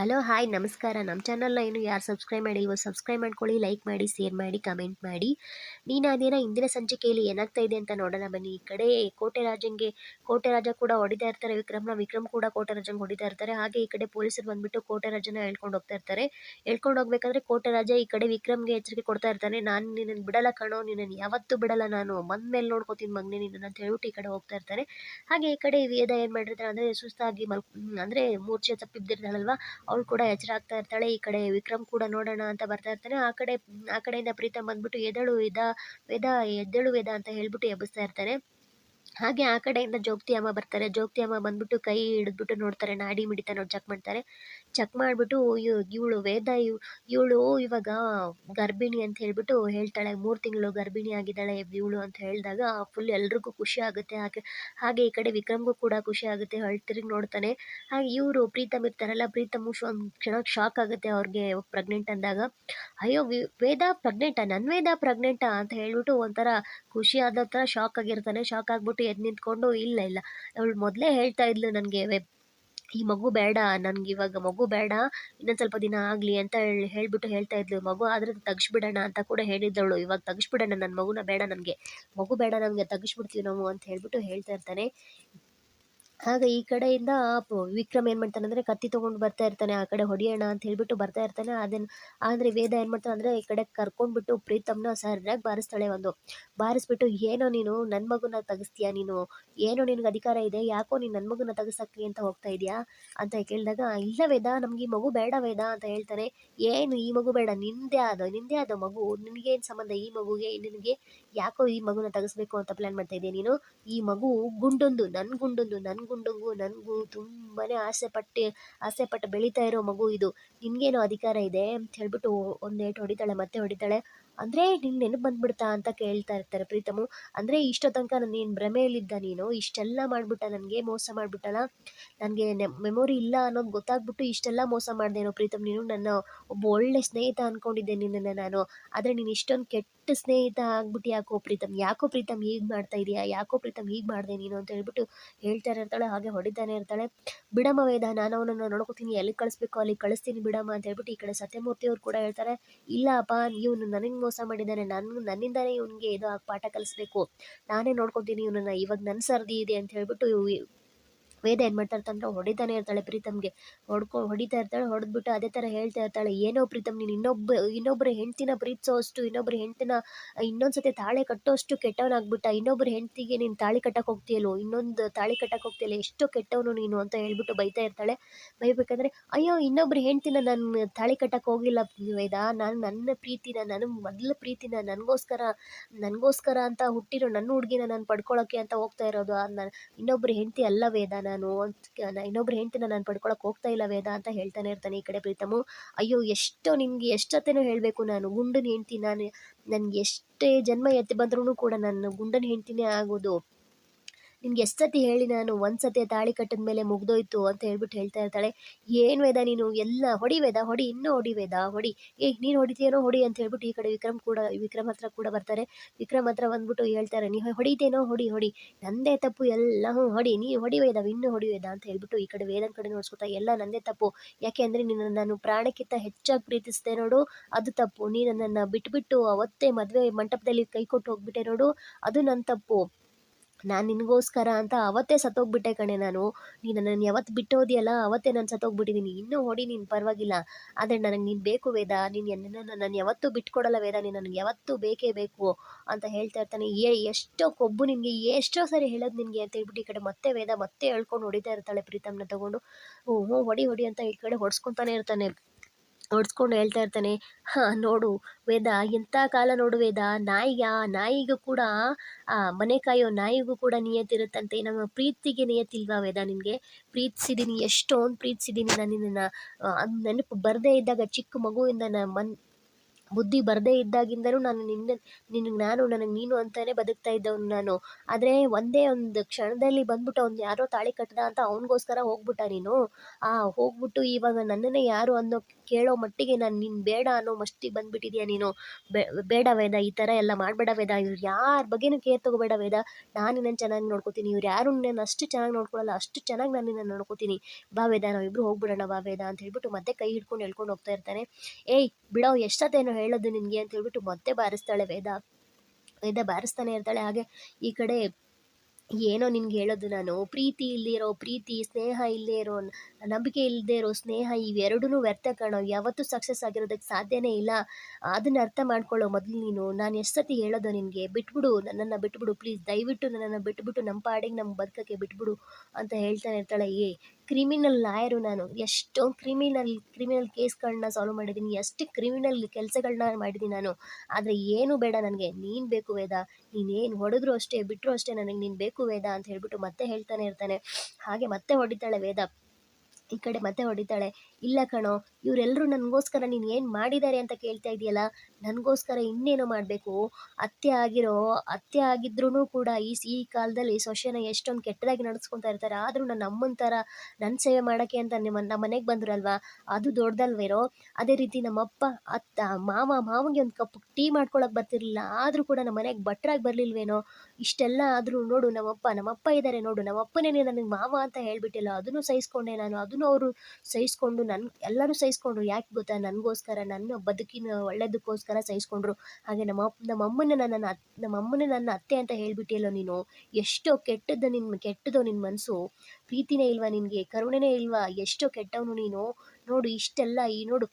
Hello, hi, ನಮಸ್ಕಾರ. ನಮ್ಮ ಚಾನಲ್ನ ಏನು ಯಾರು ಸಬ್ಸ್ಕ್ರೈಬ್ ಮಾಡಿಲ್ವೋ ಸಬ್ಸ್ಕ್ರೈಬ್ ಮಾಡ್ಕೊಳ್ಳಿ ಲೈಕ್ ಮಾಡಿ ಶೇರ್ ಮಾಡಿ ಕಮೆಂಟ್ ಮಾಡಿ. ನೀನು ಅದೇನ ಇಂದಿನ ಸಂಚಿಕೆಯಲ್ಲಿ ಏನಾಗ್ತಾ ಇದೆ ಅಂತ ನೋಡೋಣ ಬನ್ನಿ. ಈ ಕಡೆ ಕೋಟೆ ರಾಜಂಗೆ ಕೋಟೆ ರಾಜ ಕೂಡ ಹೊಡಿತಾ ಇರ್ತಾರೆ. ವಿಕ್ರಮ್ನ, ವಿಕ್ರಮ್ ಕೂಡ ಕೋಟೆ ರಾಜಂಗೆ ಹೊಡಿತಾ ಇರ್ತಾರೆ. ಹಾಗೆ ಈ ಕಡೆ ಪೊಲೀಸರು ಬಂದ್ಬಿಟ್ಟು ಕೋಟೆ ರಾಜನ ಹೇಳ್ಕೊಂಡು ಹೋಗ್ತಾ ಇರ್ತಾರೆ. ಹೇಳ್ಕೊಂಡು ಹೋಗ್ಬೇಕಾದ್ರೆ ಕೋಟೆ ರಾಜ ಈ ಕಡೆ ವಿಕ್ರಮ್ಗೆ ಎಚ್ಚರಿಕೆ ಕೊಡ್ತಾ ಇರ್ತಾನೆ. ನಾನು ನಿನ್ನನ್ನು ಬಿಡಲ್ಲ ಕಣೋ ನಿನ್ನನ್ನು ಯಾವತ್ತೂ ಬಿಡಲ್ಲ ನಾನು. ಬಂದ ಮೇಲೆ ನೋಡ್ಕೋತೀನಿ ಮಗನೇ ನಿನ್ನನ್ನು ಅಂತ ಹೇಳ್ಬಿಟ್ಟು ಈ ಕಡೆ ಹೋಗ್ತಾ ಇರ್ತಾರೆ. ಹಾಗೆ ಈ ಕಡೆ ವೇದ ಏನು ಮಾಡಿರ್ತಾರೆ ಅಂದರೆ ಸುಸ್ತಾಗಿ ಮಲ್ ಅಂದರೆ ಮೂರ್ಛೆ ತಪ್ಪಿದ್ದಿರ್ತಾಳಲ್ವಾ? ಅವಳು ಕೂಡ ಎಚ್ಚರಾಗ್ತಾ ಇರ್ತಾಳೆ, ಈ ಕಡೆ ವಿಕ್ರಮ್ ಕೂಡ ನೋಡೋಣ ಅಂತ ಬರ್ತಾ ಇರ್ತಾನೆ. ಆ ಕಡೆ, ಆ ಕಡೆಯಿಂದ ಪ್ರೀತಮ್ ಬಂದ್ಬಿಟ್ಟು ಎದಳು ವೇದ ವೇದ, ಎದ್ದೇಳು ವೇದ ಅಂತ ಹೇಳ್ಬಿಟ್ಟು ಎಬ್ಬಿಸ್ತಾ ಇರ್ತಾರೆ. ಹಾಗೆ ಆ ಕಡೆಯಿಂದ ಜೋಗತಿ ಅಮ್ಮ ಬರ್ತಾರೆ. ಜೋಗತಿ ಅಮ್ಮ ಬಂದ್ಬಿಟ್ಟು ಕೈ ಹಿಡಿದ್ಬಿಟ್ಟು ನೋಡ್ತಾರೆ. ನಾಡಿ ಮಿಡಿತ ನೋಡಿ ಚೆಕ್ ಮಾಡ್ತಾರೆ. ಚೆಕ್ ಮಾಡಿಬಿಟ್ಟು ಇವಳು ವೇದ ಇವಳು ಇವಾಗ ಗರ್ಭಿಣಿ ಅಂತ ಹೇಳ್ಬಿಟ್ಟು ಹೇಳ್ತಾಳೆ. ಮೂರು ತಿಂಗಳು ಗರ್ಭಿಣಿ ಆಗಿದ್ದಾಳೆ ಇವಳು ಅಂತ ಹೇಳಿದಾಗ ಫುಲ್ ಎಲ್ರಿಗೂ ಖುಷಿ ಆಗುತ್ತೆ. ಹಾಗೆ ಹಾಗೆ ಈ ಕಡೆ ವಿಕ್ರಮ್ಗೂ ಕೂಡ ಖುಷಿ ಆಗುತ್ತೆ. ಹೊಳ್ ತಿರುಗಿ ನೋಡ್ತಾನೆ. ಹಾಗೆ ಇವರು ಪ್ರೀತಮ್ ಇರ್ತಾರಲ್ಲ, ಪ್ರೀತಮ್ ಒಂದು ಕ್ಷಣ ಶಾಕ್ ಆಗುತ್ತೆ ಅವ್ರಿಗೆ ಪ್ರೆಗ್ನೆಂಟ್ ಅಂದಾಗ. ಅಯ್ಯೋ ವೇದ ಪ್ರೆಗ್ನೆಂಟಾ ನನ್ ವೇದ ಪ್ರೆಗ್ನೆಂಟಾ ಅಂತ ಹೇಳ್ಬಿಟ್ಟು ಒಂಥರ ಖುಷಿ ಆದ ಶಾಕ್ ಆಗಿರ್ತಾನೆ. ಶಾಕ್ ಆಗ್ಬಿಟ್ಟು ಎದ್ದು ನಿಂತ್ಕೊಂಡು ಇಲ್ಲ ಇಲ್ಲ. ಅವಳು ಮೊದಲೇ ಹೇಳ್ತಾ ಇದ್ಲು ನನಗೆ ಈ ಮಗು ಬೇಡ, ನನ್ಗೆ ಇವಾಗ ಮಗು ಬೇಡ, ಇನ್ನೊಂದು ಸ್ವಲ್ಪ ದಿನ ಆಗಲಿ ಅಂತ ಹೇಳಿ, ಹೇಳ್ಬಿಟ್ಟು ಹೇಳ್ತಾ ಇದ್ಲು ಮಗು. ಆದರೆ ತೆಗಿಸ್ಬಿಡೋಣ ಅಂತ ಕೂಡ ಹೇಳಿದ್ದವಳು. ಇವಾಗ ತೆಗಿಸ್ಬಿಡೋಣ ನನ್ನ ಮಗುನ ಬೇಡ ನನಗೆ. ಮಗು ಬೇಡ ನನಗೆ, ತೆಗಿಸ್ಬಿಡ್ತೀವಿ ನಾವು ಅಂತ ಹೇಳಿಬಿಟ್ಟು ಹೇಳ್ತಾ ಇರ್ತಾನೆ. ಆಗ ಈ ಕಡೆಯಿಂದ ವಿಕ್ರಮ್ ಏನು ಮಾಡ್ತಾನೆ ಅಂದರೆ ಕತ್ತಿ ತಗೊಂಡು ಬರ್ತಾ ಇರ್ತಾನೆ, ಆ ಕಡೆ ಹೊಡಿಯೋಣ ಅಂತ ಹೇಳ್ಬಿಟ್ಟು ಬರ್ತಾ ಇರ್ತಾನೆ. ಅದನ್ನು ಆದರೆ ವೇದ ಏನು ಮಾಡ್ತಾನೆ ಅಂದ್ರೆ ಈ ಕಡೆ ಕರ್ಕೊಂಡ್ಬಿಟ್ಟು ಪ್ರೀತಮ್ನ ಸರಿಯಾಗಿ ಬಾರಿಸ್ತಾಳೆ ಒಂದು. ಬಾರಿಸ್ಬಿಟ್ಟು, ಏನೋ ನೀನು ನನ್ನ ಮಗುನ ತೆಗಿಸ್ತೀಯಾ ನೀನು? ಏನೋ ನಿನಗೆ ಅಧಿಕಾರ ಇದೆ, ಯಾಕೋ ನೀನು ನನ್ನ ಮಗುನ ತೆಗಿಸಕ್ಕೆ ಅಂತ ಹೋಗ್ತಾ ಇದೆಯಾ? ಅಂತ ಕೇಳಿದಾಗ, ಇಲ್ಲ ವೇದ, ನಮ್ಗೆ ಈ ಮಗು ಬೇಡ ವೇದ, ಅಂತ ಹೇಳ್ತಾನೆ. ಏನು ಈ ಮಗು ಬೇಡ, ನಿಂದೆ ಅದು ನಿಂದೆ ಆದ ಮಗು, ನಿನಗೇನು ಸಂಬಂಧ ಈ ಮಗುಗೆ, ನಿನಗೆ ಯಾಕೋ ಈ ಮಗುನ ತೆಗಿಸ್ಬೇಕು ಅಂತ ಪ್ಲ್ಯಾನ್ ಮಾಡ್ತಾ ಇದ್ದೀನಿ ನೀನು? ಈ ಮಗು ಗುಂಡೊಂದು ನನ್ನ ಗುಂಡೊಂದು ನನ್ನ ಗುಂಡುಗೂ, ನನಗೂ ತುಂಬಾನೇ ಆಸೆ ಪಟ್ಟು ಆಸೆ ಪಟ್ಟು ಬೆಳೀತಾ ಇರೋ ಮಗು ಇದು. ನಿನಗೇನೋ ಅಧಿಕಾರ ಇದೆ ಅಂತ ಹೇಳ್ಬಿಟ್ಟು ಒಂದು ಏಟು ಹೊಡಿತಾಳೆ, ಮತ್ತೆ ಹೊಡಿತಾಳೆ. ಅಂದರೆ ನಿಂಗೆ ನೆನಪು ಬಂದ್ಬಿಡ್ತಾ ಅಂತ ಕೇಳ್ತಾ ಇರ್ತಾರೆ ಪ್ರೀತಮು. ಅಂದರೆ ಇಷ್ಟೋ ತನಕ ನೀನು ಭ್ರಮೆಯಲ್ಲಿದ್ದ ನೀನು, ಇಷ್ಟೆಲ್ಲ ಮಾಡಿಬಿಟ್ಟ, ನನಗೆ ಮೋಸ ಮಾಡಿಬಿಟ್ಟಲ್ಲ. ನನಗೆ ಮೆಮೊರಿ ಇಲ್ಲ ಅನ್ನೋದು ಗೊತ್ತಾಗ್ಬಿಟ್ಟು ಇಷ್ಟೆಲ್ಲ ಮೋಸ ಮಾಡ್ದೇನೋ ಪ್ರೀತಮ್, ನೀನು ನನ್ನ ಒಬ್ಬ ಒಳ್ಳೆ ಸ್ನೇಹಿತ ಅಂದ್ಕೊಂಡಿದ್ದೆ ನಿನ್ನನ್ನು ನಾನು. ಆದರೆ ನೀನು ಇಷ್ಟೊಂದು ಕೆಟ್ಟ ಸ್ನೇಹಿತ ಆಗ್ಬಿಟ್ಟು ಯಾಕೋ ಪ್ರೀತಮ್ ಯಾಕೋ ಪ್ರೀತಮ್ ಹೀಗೆ ಮಾಡ್ತಾ ಇದೀಯಾ, ಯಾಕೋ ಪ್ರೀತಮ್ ಹೀಗೆ ಮಾಡಿದೆ ನೀನು ಅಂತ ಹೇಳ್ಬಿಟ್ಟು ಹೇಳ್ತಾ ಇರ್ತಾಳೆ, ಹಾಗೆ ಹೊಡಿತಾನೆ ಇರ್ತಾಳೆ. ಬಿಡಮ್ಮ ವೇದ, ನಾನು ಅವನನ್ನು ನೋಡ್ಕೋತೀನಿ ಎಲ್ಲಿ ಕಳಿಸ್ಬೇಕು ಅಲ್ಲಿ ಕಳಿಸ್ತೀನಿ ಬಿಡಮ್ಮ ಅಂತ ಹೇಳ್ಬಿಟ್ಟು ಈ ಕಡೆ ಸತ್ಯಮೂರ್ತಿ ಅವ್ರು ಕೂಡ ಹೇಳ್ತಾರೆ ಇಲ್ಲ ಅಪ್ಪ ಇವನು ಮೋಸ ಮಾಡಿದ್ದಾನೆ ನನ್ನ ನನ್ನಿಂದಲೇ ಇವನಿಗೆ ಇದು ಪಾಠ ಕಲಿಸ್ಬೇಕು. ನಾನೇ ನೋಡ್ಕೊತೀನಿ ಇವನನ್ನು. ಇವಾಗ ನನ್ನ ಸರದಿ ಇದೆ ಅಂತ ಹೇಳ್ಬಿಟ್ಟು ವೇದ ಏನು ಮಾಡ್ತಾ ಇರ್ತಾಳೆ ಹೊಡಿತಾನೆ ಇರ್ತಾಳೆ ಪ್ರೀತಮ್ಗೆ. ಹೊಡ್ಕೊ, ಹೊಡಿತಾ ಇರ್ತಾಳೆ, ಹೊಡೆದ್ಬಿಟ್ಟು ಅದೇ ಥರ ಹೇಳ್ತಾ ಇರ್ತಾಳೆ, ಏನೋ ಪ್ರೀತಮ್, ನೀನು ಇನ್ನೊಬ್ಬ ಇನ್ನೊಬ್ಬರ ಹೆಂಡ್ತಿನ ಪ್ರೀತಿಸೋ ಅಷ್ಟು ಇನ್ನೊಬ್ಬರ ಹೆಂಡ್ತಿನ, ಇನ್ನೊಂದ್ಸತಿ ತಾಳೆ ಕಟ್ಟೋಷ್ಟು ಕೆಟ್ಟವನಾಗ್ಬಿಟ್ಟ ಇನ್ನೊಬ್ಬರ ಹೆಂಡ್ತಿಗೆ ನೀನು ತಾಳಿ ಕಟ್ಟಕ್ಕೆ ಹೋಗ್ತೀಯಲ್ಲೋ, ಇನ್ನೊಂದು ತಾಳಿ ಕಟ್ಟಕ್ಕೆ ಹೋಗ್ತಿಯಲ್ಲ, ಎಷ್ಟು ಕೆಟ್ಟವನು ನೀನು ಅಂತ ಹೇಳ್ಬಿಟ್ಟು ಬೈತಾ ಇರ್ತಾಳೆ. ಬೈಬೇಕಂದ್ರೆ, ಅಯ್ಯೋ ಇನ್ನೊಬ್ಬರ ಹೆಂಡ್ತಿನ ನಾನು ತಾಳಿ ಕಟ್ಟಕ್ಕೆ ಹೋಗಿಲ್ಲ ವೇದ, ನಾನು ನನ್ನ ಪ್ರೀತಿನ ನನ್ನ ಮೊದಲ ಪ್ರೀತಿನ, ನನಗೋಸ್ಕರ ನನಗೋಸ್ಕರ ಅಂತ ಹುಟ್ಟಿರೋ ನನ್ನ ಹುಡುಗಿನ ನಾನು ಪಡ್ಕೊಳ್ಳೋಕ್ಕೆ ಅಂತ ಹೋಗ್ತಾ ಇರೋದು. ನಾನು ಇನ್ನೊಬ್ಬರ ಹೆಂಡ್ತಿ ಅಲ್ಲ ವೇದ ನಾನು ಇನ್ನೊಬ್ರು ಹೆಂಡ್ತಿನ ನಾನು ಪಡ್ಕೊಳಕ್ಕೆ ಹೋಗ್ತಾ ಇಲ್ಲ ವೇದ ಅಂತ ಹೇಳ್ತಾನೆ ಇರ್ತಾನೆ ಈ ಕಡೆ ಪ್ರೀತಮು. ಅಯ್ಯೋ, ಎಷ್ಟೋ ನಿಮ್ಗೆ ಎಷ್ಟೊತ್ತೇನೋ ಹೇಳಬೇಕು ನಾನು, ಗುಂಡನ ಹೆಂಡ್ತಿ ನಾನು, ನನಗೆ ಎಷ್ಟೇ ಜನ್ಮ ಎತ್ತಿ ಬಂದ್ರೂ ಕೂಡ ನಾನು ಗುಂಡನ ಹೆಂಡ್ತಿನೇ ಆಗೋದು. ನಿನ್ಗೆ ಎಷ್ಟು ಸತಿ ಹೇಳಿ ನಾನು ಒಂದು ಸತಿ ತಾಳಿ ಕಟ್ಟಿದ ಮೇಲೆ ಮುಗ್ದೋಯ್ತು ಅಂತ ಹೇಳ್ಬಿಟ್ಟು ಹೇಳ್ತಾ ಇರ್ತಾಳೆ. ಏನು ವೇದ ನೀನು? ಎಲ್ಲ ಹೊಡಿ ವೇದ, ಹೊಡಿ, ಇನ್ನೂ ಹೊಡಿ ವೇದ, ಹೊಡಿ. ಏ, ನೀನು ಹೊಡಿತೀಯನೋ ಹೊಡಿ ಅಂತ ಹೇಳ್ಬಿಟ್ಟು ಈ ಕಡೆ ವಿಕ್ರಮ್ ಕೂಡ, ವಿಕ್ರಮ್ ಹತ್ರ ಕೂಡ ಬರ್ತಾರೆ. ವಿಕ್ರಮ್ ಹತ್ರ ಬಂದ್ಬಿಟ್ಟು ಹೇಳ್ತಾರೆ, ನೀ ಹೊಡಿತೇನೋ ಹೊಡಿ ಹೊಡಿ. ನಂದೇ ತಪ್ಪು, ಎಲ್ಲ ಹ್ಞೂ, ಹೊಡಿ. ನೀ ಹೊಡಿ ವೇದ, ಇನ್ನೂ ಹೊಡಿ ವೇದ ಅಂತ ಹೇಳ್ಬಿಟ್ಟು ಈ ಕಡೆ ವೇದನ್ ಕಡೆ ನೋಡ್ಸ್ಕೊತಾ ಎಲ್ಲ ನಂದೇ ತಪ್ಪು. ಯಾಕೆ ಅಂದರೆ ನಿನ್ನ ನಾನು ಪ್ರಾಣಕ್ಕಿಂತ ಹೆಚ್ಚಾಗಿ ಪ್ರೀತಿಸ್ತೇ ನೋಡು. ಅದು ತಪ್ಪು. ನೀನು ನನ್ನನ್ನು ಬಿಟ್ಬಿಟ್ಟು ಅವತ್ತೇ ಮದುವೆ ಮಂಟಪದಲ್ಲಿ ಕೈ ಕೊಟ್ಟು ಹೋಗ್ಬಿಟ್ಟೆ ನೋಡು. ಅದು ನನ್ನ ತಪ್ಪು. ನಾನು ನಿನಗೋಸ್ಕರ ಅಂತ ಅವತ್ತೇ ಸತ್ತೋಗ್ಬಿಟ್ಟೆ ಕಣೆ ನಾನು. ನೀನು ನನ್ನ ಯಾವತ್ತು ಬಿಟ್ಟೋದಿಯಲ್ಲ ಅವತ್ತೇ ನಾನು ಸತ್ತೋಗ್ಬಿಟ್ಟಿದ್ದೀನಿ ಇನ್ನೂ ಹೊಡಿ ನೀನು ಪರವಾಗಿಲ್ಲ. ಆದರೆ ನನಗೆ ನೀನು ಬೇಕು ವೇದ, ನೀನು ನನ್ನ ನಾನು ಯಾವತ್ತೂ ಬಿಟ್ಕೊಡಲ್ಲ ವೇದ, ನೀನು ನನಗೆ ಯಾವತ್ತೂ ಬೇಕೇ ಬೇಕು ಅಂತ ಹೇಳ್ತಾ ಇರ್ತಾನೆ. ಏ, ಎಷ್ಟೋ ಕೊಬ್ಬು ನಿನಗೆ, ಎಷ್ಟೋ ಸರಿ ಹೇಳೋದು ನಿನಗೆ ಅಂತ ಹೇಳ್ಬಿಟ್ಟು ಈ ಕಡೆ ಮತ್ತೆ ವೇದ ಮತ್ತೆ ಹೇಳ್ಕೊಂಡು ಹೊಡಿತಾ ಇರ್ತಾಳೆ ಪ್ರೀತಮ್ನ ತಗೊಂಡು. ಹ್ಞೂ ಹೊಡಿ ಹೊಡಿ ಅಂತ ಈ ಕಡೆ ಹೊಡ್ಸ್ಕೊತಾನೆ ಇರ್ತಾನೆ. ಹೊಡ್ಸ್ಕೊಂಡು ಹೇಳ್ತಾ ಇರ್ತಾನೆ, ಹಾಂ, ನೋಡು ವೇದ, ಎಂಥ ಕಾಲ ನೋಡು ವೇದ ನಾಯಿಗೆ ಆ ನಾಯಿಗೂ ಕೂಡ, ಆ, ಮನೆ ಕಾಯೋ ನಾಯಿಗೂ ಕೂಡ ನಿಯತ್ತಿರುತ್ತಂತೆ ನಮ್ಮ ಪ್ರೀತಿಗೆ ನಿಯತ್ತಿಲ್ವಾ ವೇದ ನಿನಗೆ ಪ್ರೀತಿಸಿದ್ದೀನಿ ಎಷ್ಟೊಂದು ಪ್ರೀತಿಸಿದ್ದೀನಿ ನಾನು ನಿನ್ನನ್ನು ನೆನಪು ಬರದೇ ಇದ್ದಾಗ ಚಿಕ್ಕ ಮಗುವಿಂದ ಮನ್ ಬುದ್ಧಿ ಬರದೇ ಇದ್ದಾಗಿಂದಲೂ ನಾನು ನಿನ್ನ ನಿನಗೆ ನಾನು ನನಗೆ ನೀನು ಅಂತಲೇ ಬದುಕ್ತಾ ಇದ್ದವನು ನಾನು. ಆದರೆ ಒಂದೇ ಒಂದು ಕ್ಷಣದಲ್ಲಿ ಬಂದ್ಬಿಟ್ಟು ಅವ್ನು ಯಾರೋ ತಾಳಿ ಕಟ್ಟಿದ ಅಂತ ಅವನಿಗೋಸ್ಕರ ಹೋಗ್ಬಿಟ್ಟ ನೀನು. ಆ, ಹೋಗ್ಬಿಟ್ಟು ಇವಾಗ ನನ್ನನ್ನೇ ಯಾರು ಅನ್ನೋ ಕೇಳೋ ಮಟ್ಟಿಗೆ ನಾನು ನಿನ್ನ ಬೇಡ ಅನ್ನೋ ಮಸ್ತಿಗೆ ಬಂದ್ಬಿಟ್ಟಿದ್ಯಾ ನೀನು? ಬೇಡ ವೇದ, ಈ ಥರ ಎಲ್ಲ ಮಾಡಬೇಡ ವೇದ. ಇವ್ರು ಯಾರ ಬಗ್ಗೆನೂ ಕೇರ್ ತಗೋಬೇಡ ವೇದ. ನಾನು ನಿನ್ನನ್ನು ಚೆನ್ನಾಗಿ ನೋಡ್ಕೋತೀನಿ. ಇವ್ರು ಯಾರು ನಾನು ಅಷ್ಟು ಚೆನ್ನಾಗಿ ನೋಡ್ಕೊಳ್ಳಲ್ಲ ಅಷ್ಟು ಚೆನ್ನಾಗಿ ನಾನು ನಿನ್ನನ್ನು ನೋಡ್ಕೋತೀನಿ. ಬಾ ವೇದ ನಾವಿಬ್ಬರು ಹೋಗ್ಬಿಡೋಣ ಬಾ ವೇದ ಅಂತ ಹೇಳ್ಬಿಟ್ಟು ಮತ್ತೆ ಕೈ ಹಿಡ್ಕೊಂಡು ಹೇಳ್ಕೊಂಡು ಹೋಗ್ತಾ ಇರ್ತಾನೆ ಏಯ್, ಬಿಡೋ ಎಷ್ಟೊತ್ತೇನೋ ಹೇಳೋದು ನಿನಗೆ ಅಂತ ಹೇಳ್ಬಿಟ್ಟು ಮತ್ತೆ ಬಾರಿಸ್ತಾಳೆ ವೇದ. ವೇದ ಬಾರಿಸ್ತಾನೆ ಇರ್ತಾಳೆ. ಹಾಗೆ ಈ ಕಡೆ ಏನೋ ನಿನ್ಗೆ ಹೇಳೋದು ನಾನು. ಪ್ರೀತಿ ಇಲ್ಲದೆ ಇರೋ ಪ್ರೀತಿ, ಸ್ನೇಹ ಇಲ್ಲದೆ ಇರೋ ನಂಬಿಕೆ ಇಲ್ಲದೆ ಇರೋ ಸ್ನೇಹ ಇವೆರಡೂ ವ್ಯರ್ಥ ಕಾಣೋ. ಯಾವತ್ತೂ ಸಕ್ಸಸ್ ಆಗಿರೋದಕ್ಕೆ ಸಾಧ್ಯನೇ ಇಲ್ಲ. ಅದನ್ನ ಅರ್ಥ ಮಾಡ್ಕೊಳ್ಳೋ ಮೊದಲು ನೀನು. ನಾನು ಎಷ್ಟು ಸತಿ ಹೇಳೋದು ನಿನಗೆ? ಬಿಟ್ಬಿಡು, ನನ್ನನ್ನು ಬಿಟ್ಬಿಡು. ಪ್ಲೀಸ್ ದಯವಿಟ್ಟು ನನ್ನನ್ನು ಬಿಟ್ಬಿಟ್ಟು ನಮ್ಮ ಪಾಡಿಗೆ ನಮ್ಮ ಬದುಕಕ್ಕೆ ಬಿಟ್ಬಿಡು ಅಂತ ಹೇಳ್ತಾನೆ ಇರ್ತಾಳೆ. ಏ ಕ್ರಿಮಿನಲ್ ಲಾಯರು ನಾನು. ಎಷ್ಟೋ ಕ್ರಿಮಿನಲ್ ಕ್ರಿಮಿನಲ್ ಕೇಸ್ಗಳನ್ನ ಸಾಲ್ವ್ ಮಾಡಿದ್ದೀನಿ. ಎಷ್ಟು ಕ್ರಿಮಿನಲ್ ಕೆಲಸಗಳನ್ನ ಮಾಡಿದ್ದೀನಿ ನಾನು. ಆದರೆ ಏನು ಬೇಡ ನನಗೆ. ನೀನು ಬೇಕು ವೇದ. ನೀನೇನು ಹೊಡೆದ್ರು ಅಷ್ಟೇ ಬಿಟ್ಟರು ಅಷ್ಟೇ ನನಗೆ ನೀನು ಬೇಕು ವೇದ ಅಂತ ಹೇಳಿಬಿಟ್ಟು ಮತ್ತೆ ಹೇಳ್ತಾನೆ ಇರ್ತಾನೆ. ಹಾಗೆ ಮತ್ತೆ ಹೊಡಿತಾಳೆ ವೇದ. ಈ ಕಡೆ ಮತ್ತೆ ಹೊಡಿತಾಳೆ. ಇಲ್ಲ ಕಣೋ ಇವರೆಲ್ಲರೂ ನನಗೋಸ್ಕರ ನೀನು ಏನು ಮಾಡಿದ್ದಾರೆ ಅಂತ ಕೇಳ್ತಾ ಇದೆಯಲ್ಲ ನನಗೋಸ್ಕರ ಇನ್ನೇನು ಮಾಡಬೇಕು. ಅತ್ತೆ ಆಗಿರೋ, ಅತ್ತೆ ಆಗಿದ್ರೂ ಕೂಡ ಈ ಈ ಕಾಲದಲ್ಲಿ ಸೊಸೆನ ಎಷ್ಟೊಂದು ಕೆಟ್ಟದಾಗಿ ನಡೆಸ್ಕೊತಾ ಇರ್ತಾರೆ. ಆದರೂ ನನ್ನ ಅಮ್ಮನ ಥರ ನನ್ನ ಸೇವೆ ಮಾಡೋಕ್ಕೆ ಅಂತ ನಿಮ್ಮ, ನಮ್ಮ ಮನೆಗೆ ಬಂದ್ರಲ್ವಾ? ಅದು ದೊಡ್ಡದಲ್ವೇರೋ? ಅದೇ ರೀತಿ ನಮ್ಮಪ್ಪ, ಅತ್ತ, ಮಾವ, ಮಾವಂಗೆ ಒಂದು ಕಪ್ ಟೀ ಮಾಡ್ಕೊಳಕ್ಕೆ ಬರ್ತಿರ್ಲಿಲ್ಲ. ಆದರೂ ಕೂಡ ನಮ್ಮ ಮನೆಗೆ ಭಟ್ರಾಗಿ ಬರಲಿಲ್ವೇನೋ? ಇಷ್ಟೆಲ್ಲ ಆದರೂ ನೋಡು ನಮ್ಮಪ್ಪ ನಮ್ಮಪ್ಪ ಇದ್ದಾರೆ ನೋಡು. ನಮ್ಮಪ್ಪನೇ ನನಗೆ ಮಾವ ಅಂತ ಹೇಳಿಬಿಟ್ಟಿಲ್ಲ. ಅದನ್ನು ಸಹಿಸ್ಕೊಂಡೆ ನಾನು. ಅದನ್ನು ಅವರು ಸಹಿಸ್ಕೊಂಡು ನನ್ನ ಎಲ್ಲರೂ ಸಹಿಸ್ಕೊಂಡ್ರು. ಯಾಕೆ ಗೊತ್ತಾ? ನನಗೋಸ್ಕರ ನನ್ನ ಬದುಕಿನ ಒಳ್ಳೇದಕ್ಕೋಸ್ಕರ ಸಹಿಸ್ಕೊಂಡ್ರು. ಹಾಗೆ ನಮ್ಮ ನಮ್ಮ ಅಮ್ಮನ ನನ್ನ ನಮ್ಮ ಅಮ್ಮನ ನನ್ನ ಅತ್ತೆ ಅಂತ ಹೇಳ್ಬಿಟ್ಟಿಯಲ್ಲೋ ನೀನು, ಎಷ್ಟೋ ಕೆಟ್ಟದ್ದು ನಿನ್ನ ಕೆಟ್ಟದೋ ನಿನ್ನ ಮನಸ್ಸು ಪ್ರೀತಿನೇ ಇಲ್ವಾ ನಿನಗೆ? ಕರುಣೆನೇ ಇಲ್ವಾ? ಎಷ್ಟೋ ಕೆಟ್ಟವನು ನೀನು? ನೋಡು, ಇಷ್ಟೆಲ್ಲ ಈ, ನೋಡು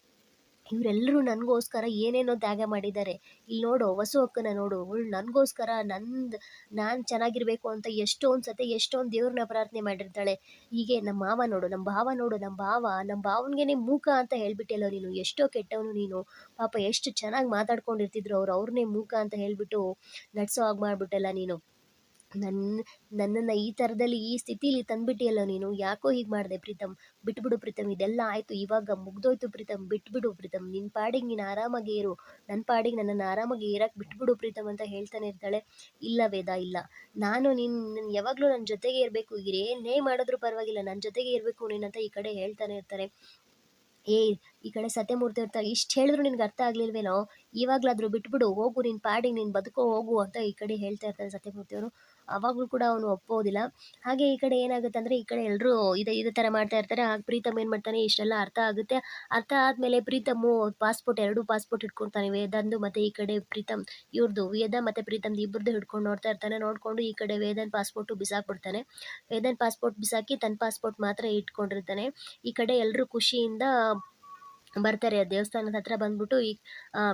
ಇವರೆಲ್ಲರೂ ನನಗೋಸ್ಕರ ಏನೇನೋ ತ್ಯಾಗ ಮಾಡಿದ್ದಾರೆ. ಇಲ್ಲಿ ನೋಡು, ವಸು ಅಕ್ಕನ ನೋಡು, ಅವಳು ನನಗೋಸ್ಕರ ನಂದು, ನಾನು ಚೆನ್ನಾಗಿರಬೇಕು ಅಂತ ಎಷ್ಟೊಂದು ಸತಿ ಎಷ್ಟೊಂದು ದೇವ್ರನ್ನ ಪ್ರಾರ್ಥನೆ ಮಾಡಿರ್ತಾಳೆ. ಹೀಗೆ ನಮ್ಮ ಮಾವ ನೋಡು ನಮ್ಮ ಭಾವ ನೋಡು ನಮ್ಮ ಭಾವ ನಮ್ಮ ಭಾವನಿಗೆ ಮೂಕ ಅಂತ ಹೇಳಿಬಿಟ್ಟೆಲ್ಲ ನೀನು, ಎಷ್ಟೋ ಕೆಟ್ಟವನು ನೀನು. ಪಾಪ ಎಷ್ಟು ಚೆನ್ನಾಗಿ ಮಾತಾಡ್ಕೊಂಡಿರ್ತಿದ್ರು ಅವ್ರು ಅವ್ರನ್ನೇ ಮೂಕ ಅಂತ ಹೇಳಿಬಿಟ್ಟು ನಡ್ಸೋ ಹಾಗೆ ಮಾಡಿಬಿಟ್ಟಲ್ಲ ನೀನು. ನನ್ನ ನನ್ನನ್ನು ಈ ಥರದಲ್ಲಿ ಈ ಸ್ಥಿತಿಲಿ ತಂದುಬಿಟ್ಟಿಯಲ್ಲ ನೀನು. ಯಾಕೋ ಹೀಗೆ ಮಾಡಿದೆ ಪ್ರೀತಮ್? ಬಿಟ್ಬಿಡು ಪ್ರೀತಮ್, ಇದೆಲ್ಲ ಆಯಿತು. ಇವಾಗ ಮುಗ್ದೋಯ್ತು ಪ್ರೀತಮ್. ಬಿಟ್ಬಿಡು ಪ್ರೀತಮ್. ನಿನ್ನ ಪಾಡಿಗೆ ನೀನು ಆರಾಮಾಗಿ ಇರು. ನನ್ನ ಪಾಡಿಗೆ ನನ್ನನ್ನು ಆರಾಮಾಗಿ ಇರಕ್ಕೆ ಬಿಟ್ಬಿಡು ಪ್ರೀತಮ್ ಅಂತ ಹೇಳ್ತಾನೆ ಇರ್ತಾಳೆ. ಇಲ್ಲ ವೇದ, ಇಲ್ಲ. ನಾನು ನಿನ್ನ ಯಾವಾಗಲೂ ನನ್ನ ಜೊತೆಗೆ ಇರಬೇಕು. ಏನೇ ಮಾಡಿದ್ರು ಪರವಾಗಿಲ್ಲ. ನನ್ನ ಜೊತೆಗೆ ಇರಬೇಕು ನೀನಂತ ಈ ಕಡೆ ಹೇಳ್ತಾನೆ ಇರ್ತಾರೆ. ಏ, ಈ ಕಡೆ ಸತ್ಯಮೂರ್ತಿ ಇರ್ತಾರೆ ಇಷ್ಟು ಹೇಳಿದ್ರು ನಿನ್ಗೆ ಅರ್ಥ ಆಗ್ಲಿಲ್ವೇನೋ? ಇವಾಗಲಾದರೂ ಬಿಟ್ಬಿಡು. ಹೋಗು ನಿನ್ನ ಪಾಡಿಗೆ ನೀನು ಬದುಕೋ, ಹೋಗು ಅಂತ ಈ ಕಡೆ ಹೇಳ್ತಾ ಇರ್ತಾರೆ ಸತ್ಯಮೂರ್ತಿಯವರು ಅವಾಗಲೂ ಕೂಡ ಅವನು ಒಪ್ಪೋದಿಲ್ಲ ಹಾಗೆ ಈ ಕಡೆ ಏನಾಗುತ್ತೆ ಅಂದರೆ ಈ ಕಡೆ ಎಲ್ಲರೂ ಇದೆ, ಇದೇ ಥರ ಮಾಡ್ತಾ ಇರ್ತಾರೆ. ಆಗ ಪ್ರೀತಮ್ ಏನು ಮಾಡ್ತಾನೆ, ಇಷ್ಟೆಲ್ಲ ಅರ್ಥ ಆಗುತ್ತೆ. ಅರ್ಥ ಆದಮೇಲೆ ಪ್ರೀತಮ್ಮು ಪಾಸ್ಪೋರ್ಟ್ ಎರಡು ಪಾಸ್ಪೋರ್ಟ್ ಇಟ್ಕೊತಾನೆ ವೇದಂದು ಮತ್ತು ಈ ಕಡೆ ಪ್ರೀತಮ್ ಇವ್ರದ್ದು ವೇದ ಮತ್ತು ಪ್ರೀತಮ್ದು ಇಬ್ಬರದ್ದು ಹಿಡ್ಕೊಂಡು ನೋಡ್ತಾ ಇರ್ತಾನೆ. ನೋಡಿಕೊಂಡು ಈ ಕಡೆ ವೇದನ್ ಪಾಸ್ಪೋರ್ಟು ಬಿಸಾಕ್ಬಿಡ್ತಾನೆ. ವೇದನ್ ಪಾಸ್ಪೋರ್ಟ್ ಬಿಸಾಕಿ ತನ್ನ ಪಾಸ್ಪೋರ್ಟ್ ಮಾತ್ರ ಇಟ್ಕೊಂಡಿರ್ತಾನೆ. ಈ ಕಡೆ ಎಲ್ಲರೂ ಖುಷಿಯಿಂದ ಬರ್ತಾರೆ ದೇವಸ್ಥಾನದ ಹತ್ರ ಬಂದ್ಬಿಟ್ಟು ಈ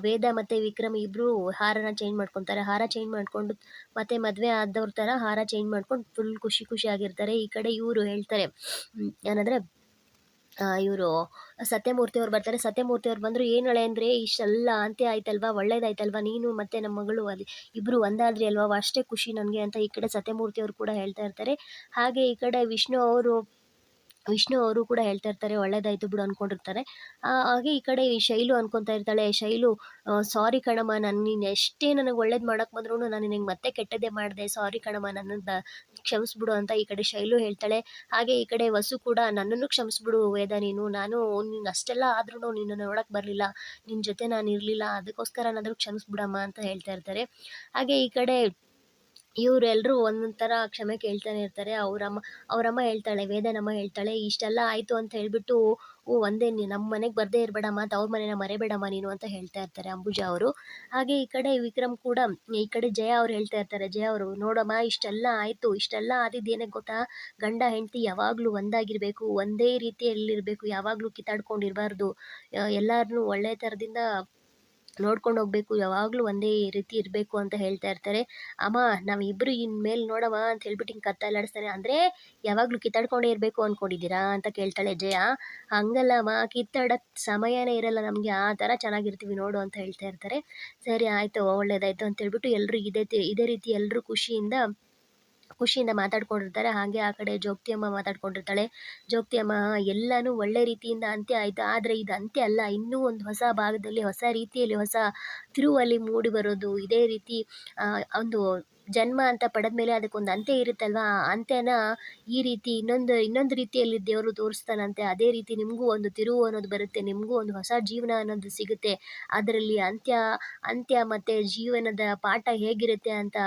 ವೇದ ಮತ್ತು ವಿಕ್ರಮ್ ಇಬ್ಬರು ಹಾರನ ಚೇಂಜ್ ಮಾಡ್ಕೊತಾರೆ. ಹಾರ ಚೇಂಜ್ ಮಾಡಿಕೊಂಡು ಮತ್ತೆ ಮದುವೆ ಆದವ್ರ ಥರ ಹಾರ ಚೇಂಜ್ ಮಾಡ್ಕೊಂಡು ಫುಲ್ ಖುಷಿ ಖುಷಿಯಾಗಿರ್ತಾರೆ ಈ ಕಡೆ ಇವರು ಹೇಳ್ತಾರೆ ಏನಂದರೆ ಇವರು ಸತ್ಯಮೂರ್ತಿ ಅವ್ರು ಬರ್ತಾರೆ. ಸತ್ಯಮೂರ್ತಿ ಅವ್ರು ಬಂದರು, ಏನು ಹಳೆ ಅಂದರೆ ಇಷ್ಟೆಲ್ಲ ಅಂತ್ಯ ಆಯ್ತಲ್ವಾ? ಒಳ್ಳೇದಾಯ್ತಲ್ವಾ? ನೀನು ಮತ್ತು ನಮ್ಮ ಮಗಳು ಅಲ್ಲಿ ಇಬ್ಬರು ಒಂದಾದ್ರಿ ಅಲ್ವಾ? ಅಷ್ಟೇ ಖುಷಿ ನನಗೆ ಅಂತ ಈ ಕಡೆ ಸತ್ಯಮೂರ್ತಿ ಅವರು ಕೂಡ ಹೇಳ್ತಾ ಇರ್ತಾರೆ. ಹಾಗೆ ಈ ಕಡೆ ವಿಷ್ಣು ಅವರು ವಿಷ್ಣು ಅವರು ಕೂಡ ಹೇಳ್ತಾ ಇರ್ತಾರೆ, ಒಳ್ಳೇದಾಯ್ತು ಬಿಡು ಅಂದ್ಕೊಂಡಿರ್ತಾರೆ ಹಾಗೆ ಈ ಕಡೆ ಶೈಲು ಅನ್ಕೊತಾ ಇರ್ತಾಳೆ, ಶೈಲು ಸಾರಿ ಕಣಮ್ಮ, ನಾನು ನೀನು ಎಷ್ಟೇ ನನಗೆ ಒಳ್ಳೇದು ಮಾಡೋಕ್ಕೆ ಬಂದ್ರೂ ನಾನು ನಿನಗೆ ಮತ್ತೆ ಕೆಟ್ಟದೇ ಮಾಡಿದೆ ಸಾರಿ ಕಣಮ್ಮ ನನ್ನ ಕ್ಷಮಿಸ್ಬಿಡು ಅಂತ ಈ ಕಡೆ ಶೈಲು ಹೇಳ್ತಾಳೆ. ಹಾಗೆ ಈ ಕಡೆ ವಸು ಕೂಡ, ನನ್ನನ್ನು ಕ್ಷಮಿಸ್ಬಿಡು ವೇದ ನೀನು, ನಾನು ನೀನು ಅಷ್ಟೆಲ್ಲ ಆದ್ರೂ ನಿನ್ನ ನೋಡೋಕ್ಕೆ ಬರಲಿಲ್ಲ ನಿನ್ನ ಜೊತೆ ನಾನು ಇರಲಿಲ್ಲ, ಅದಕ್ಕೋಸ್ಕರ ಕ್ಷಮಿಸ್ಬಿಡಮ್ಮ ಅಂತ ಹೇಳ್ತಾ ಇರ್ತಾರೆ. ಹಾಗೆ ಈ ಕಡೆ ಇವರೆಲ್ಲರೂ ಒಂದೊಂದು ಥರ ಕ್ಷಮೆ ಕೇಳ್ತಾನೆ ಇರ್ತಾರೆ. ಅವರಮ್ಮ ಅವರಮ್ಮ ಹೇಳ್ತಾಳೆ, ವೇದನಮ್ಮ ಹೇಳ್ತಾಳೆ, ಇಷ್ಟೆಲ್ಲ ಆಯಿತು ಅಂತ ಹೇಳಿಬಿಟ್ಟು ಒಂದೇ ನಮ್ಮ ಮನೆಗೆ ಬರದೇ ಇರಬೇಡಮ್ಮ, ತವ್ರ ಮನೇನ ಮರೆಬೇಡಮ್ಮ ನೀನು ಅಂತ ಹೇಳ್ತಾ ಇರ್ತಾರೆ ಅಂಬುಜ ಅವರು. ಹಾಗೆ ಈ ಕಡೆ ವಿಕ್ರಮ್ ಕೂಡ, ಈ ಕಡೆ ಜಯ ಅವ್ರು ಹೇಳ್ತಾ ಇರ್ತಾರೆ, ಜಯ ಅವರು, ನೋಡಮ್ಮ, ಇಷ್ಟೆಲ್ಲ ಆಯಿತು, ಇಷ್ಟೆಲ್ಲ ಆದಿದ್ದೇನೆ ಗೊತ್ತಾ? ಗಂಡ, ಹೆಂಡತಿ ಯಾವಾಗಲೂ ಒಂದಾಗಿರಬೇಕು, ಒಂದೇ ರೀತಿಯಲ್ಲಿರಬೇಕು, ಯಾವಾಗಲೂ ಕಿತ್ತಾಡ್ಕೊಂಡಿರಬಾರ್ದು. ಎಲ್ಲರನ್ನೂ ಒಳ್ಳೆಯ ಥರದಿಂದ ನೋಡ್ಕೊಂಡು ಹೋಗ್ಬೇಕು, ಯಾವಾಗಲೂ ಒಂದೇ ರೀತಿ ಇರಬೇಕು ಅಂತ ಹೇಳ್ತಾ ಇರ್ತಾರೆ. ಅಮ್ಮ ನಾವಿಬ್ಬರು ಇನ್ಮೇಲೆ ನೋಡವ ಅಂತ ಹೇಳ್ಬಿಟ್ಟು ಹಿಂಗೆ ಕತ್ತಲಾಡಿಸ್ತಾನೆ ಅಂದರೆ ಯಾವಾಗಲೂ ಕಿತ್ತಾಡ್ಕೊಂಡೇ ಇರಬೇಕು ಅಂದ್ಕೊಂಡಿದ್ದೀರಾ ಅಂತ ಕೇಳ್ತಾಳೆ ಜಯ. ಹಂಗಲ್ಲಮ್ಮ ಕಿತ್ತಾಡೋಕ್ಕೆ ಸಮಯನೇ ಇರಲ್ಲ ನಮಗೆ. ಆ ಥರ ಚೆನ್ನಾಗಿರ್ತೀವಿ ನೋಡು ಅಂತ ಹೇಳ್ತಾ ಇರ್ತಾರೆ. ಸರಿ, ಆಯಿತು, ಒಳ್ಳೇದಾಯಿತು ಅಂತ ಹೇಳ್ಬಿಟ್ಟು ಎಲ್ಲರೂ ಇದೇ ಇದೇ ರೀತಿ ಎಲ್ಲರೂ ಖುಷಿಯಿಂದ ಖುಷಿಯಿಂದ ಮಾತಾಡ್ಕೊಂಡಿರ್ತಾರೆ. ಹಾಗೆ ಆ ಕಡೆ ಜೋಗ್ತಿ ಅಮ್ಮ ಮಾತಾಡ್ಕೊಂಡಿರ್ತಾಳೆ. ಜೋಗ್ತಿ ಅಮ್ಮ, ಎಲ್ಲನೂ ಒಳ್ಳೆ ರೀತಿಯಿಂದ ಅಂತ್ಯ ಆಯಿತು. ಆದರೆ ಇದು ಅಂತ್ಯ ಅಲ್ಲ, ಇನ್ನೂ ಒಂದು ಹೊಸ ಭಾಗದಲ್ಲಿ, ಹೊಸ ರೀತಿಯಲ್ಲಿ, ಹೊಸ ತಿರುವಲ್ಲಿ ಮೂಡಿ ಬರೋದು. ಇದೇ ರೀತಿ ಒಂದು ಜನ್ಮ ಅಂತ ಪಡೆದ ಮೇಲೆ ಅದಕ್ಕೊಂದು ಅಂತ್ಯ ಇರುತ್ತಲ್ವಾ? ಅಂತ್ಯನ ಈ ರೀತಿ ಇನ್ನೊಂದು ಇನ್ನೊಂದು ರೀತಿಯಲ್ಲಿ ದೇವರು ತೋರಿಸ್ತಾನಂತೆ. ಅದೇ ರೀತಿ ನಿಮಗೂ ಒಂದು ತಿರುವು ಅನ್ನೋದು ಬರುತ್ತೆ, ನಿಮಗೂ ಒಂದು ಹೊಸ ಜೀವನ ಅನ್ನೋದು ಸಿಗುತ್ತೆ. ಅದರಲ್ಲಿ ಅಂತ್ಯ ಅಂತ್ಯ ಮತ್ತು ಜೀವನದ ಪಾಠ ಹೇಗಿರುತ್ತೆ ಅಂತ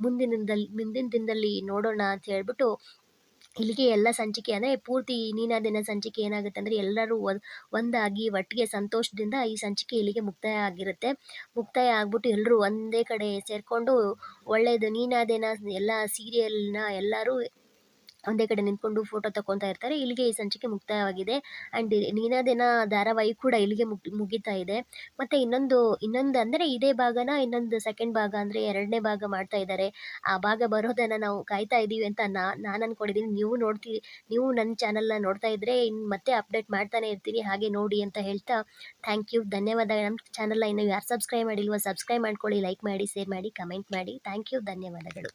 ಮುಂದಿನ ದಿನದಲ್ಲಿ ಮುಂದಿನ ದಿನದಲ್ಲಿ ನೋಡೋಣ ಅಂತ ಹೇಳ್ಬಿಟ್ಟು ಇಲ್ಲಿಗೆ ಎಲ್ಲ ಸಂಚಿಕೆ ಅಂದರೆ ಪೂರ್ತಿ ನೀನಾ ದಿನ ಸಂಚಿಕೆ ಏನಾಗುತ್ತೆ ಅಂದರೆ ಎಲ್ಲರೂ ಒಂದ್ ಒಂದಾಗಿ ಒಟ್ಟಿಗೆ ಸಂತೋಷದಿಂದ ಈ ಸಂಚಿಕೆ ಇಲ್ಲಿಗೆ ಮುಕ್ತಾಯ ಆಗಿರುತ್ತೆ ಮುಕ್ತಾಯ ಆಗ್ಬಿಟ್ಟು ಎಲ್ಲರೂ ಒಂದೇ ಕಡೆ ಸೇರಿಕೊಂಡು ಒಳ್ಳೆಯದು ನೀನಾದೇನ ಎಲ್ಲ ಸೀರಿಯಲ್ನ ಎಲ್ಲರೂ ಒಂದೇ ಕಡೆ ನಿಂತ್ಕೊಂಡು ಫೋಟೋ ತಗೊತಾ ಇರ್ತಾರೆ. ಇಲ್ಲಿಗೆ ಈ ಸಂಚಿಕೆ ಮುಕ್ತಾಯವಾಗಿದೆ. ಆ್ಯಂಡ್ ನೀನಾದೇನ ಧಾರಾವಾಹಿ ಕೂಡ ಇಲ್ಲಿಗೆ ಮುಗ್, ಮುಗಿತಾ ಇದೆ. ಮತ್ತು ಇನ್ನೊಂದು ಇನ್ನೊಂದು ಅಂದರೆ ಇದೇ ಭಾಗನ ಇನ್ನೊಂದು ಸೆಕೆಂಡ್ ಭಾಗ ಅಂದರೆ ಎರಡನೇ ಭಾಗ ಮಾಡ್ತಾ ಇದ್ದಾರೆ. ಆ ಭಾಗ ಬರೋದನ್ನು ನಾವು ಕಾಯ್ತಾ ಇದ್ದೀವಿ ಅಂತ ನಾ, ನಾನು ಅಂದ್ಕೊಂಡಿದ್ದೀನಿ ನೀವು ನೋಡ್ತೀವಿ ನೀವು ನನ್ನ ಚಾನಲ್ನ ನೋಡ್ತಾ ಇದ್ದರೆ ಇನ್ನು ಮತ್ತೆ ಅಪ್ಡೇಟ್ ಮಾಡ್ತಾನೆ ಇರ್ತೀನಿ ಹಾಗೆ ನೋಡಿ ಅಂತ ಹೇಳ್ತಾ ಥ್ಯಾಂಕ್ ಯು ಧನ್ಯವಾದ ನಮ್ಮ ಚಾನಲ್ನ ಇನ್ನು ಯಾರು ಸಬ್ಸ್ಕ್ರೈಬ್ ಮಾಡಿಲ್ವೋ ಸಬ್ಸ್ಕ್ರೈಬ್ ಮಾಡ್ಕೊಳ್ಳಿ ಲೈಕ್ ಮಾಡಿ ಶೇರ್ ಮಾಡಿ ಕಮೆಂಟ್ ಮಾಡಿ. ಥ್ಯಾಂಕ್ ಯು ಧನ್ಯವಾದಗಳು.